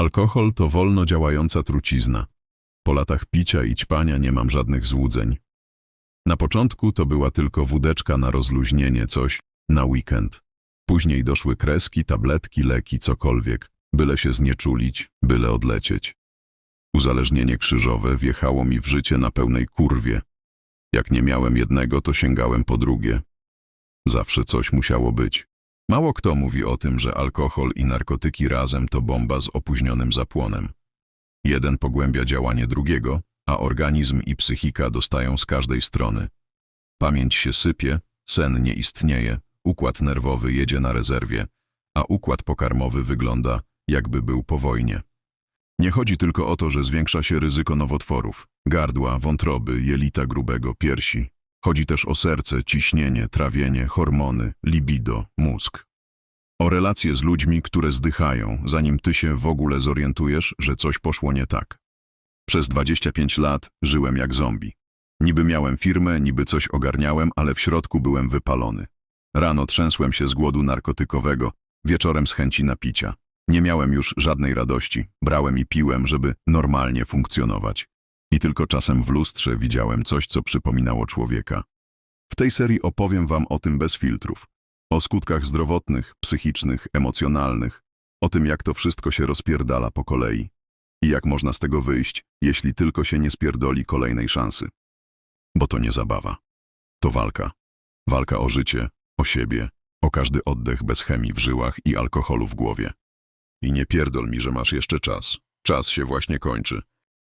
Alkohol to wolno działająca trucizna. Po latach picia i ćpania nie mam żadnych złudzeń. Na początku to była tylko wódeczka na rozluźnienie, coś na weekend. Później doszły kreski, tabletki, leki, cokolwiek, byle się znieczulić, byle odlecieć. Uzależnienie krzyżowe wjechało mi w życie na pełnej kurwie. Jak nie miałem jednego, to sięgałem po drugie. Zawsze coś musiało być. Mało kto mówi o tym, że alkohol i narkotyki razem to bomba z opóźnionym zapłonem. Jeden pogłębia działanie drugiego, a organizm i psychika dostają z każdej strony. Pamięć się sypie, sen nie istnieje, układ nerwowy jedzie na rezerwie, a układ pokarmowy wygląda, jakby był po wojnie. Nie chodzi tylko o to, że zwiększa się ryzyko nowotworów, gardła, wątroby, jelita grubego, piersi. Chodzi też o serce, ciśnienie, trawienie, hormony, libido, mózg. O relacje z ludźmi, które zdychają, zanim ty się w ogóle zorientujesz, że coś poszło nie tak. Przez 25 lat żyłem jak zombie. Niby miałem firmę, niby coś ogarniałem, ale w środku byłem wypalony. Rano trzęsłem się z głodu narkotykowego, wieczorem z chęci napicia. Nie miałem już żadnej radości, brałem i piłem, żeby normalnie funkcjonować. I tylko czasem w lustrze widziałem coś, co przypominało człowieka. W tej serii opowiem wam o tym bez filtrów. O skutkach zdrowotnych, psychicznych, emocjonalnych. O tym, jak to wszystko się rozpierdala po kolei. I jak można z tego wyjść, jeśli tylko się nie spierdoli kolejnej szansy. Bo to nie zabawa. To walka. Walka o życie, o siebie, o każdy oddech bez chemii w żyłach i alkoholu w głowie. I nie pierdol mi, że masz jeszcze czas. Czas się właśnie kończy.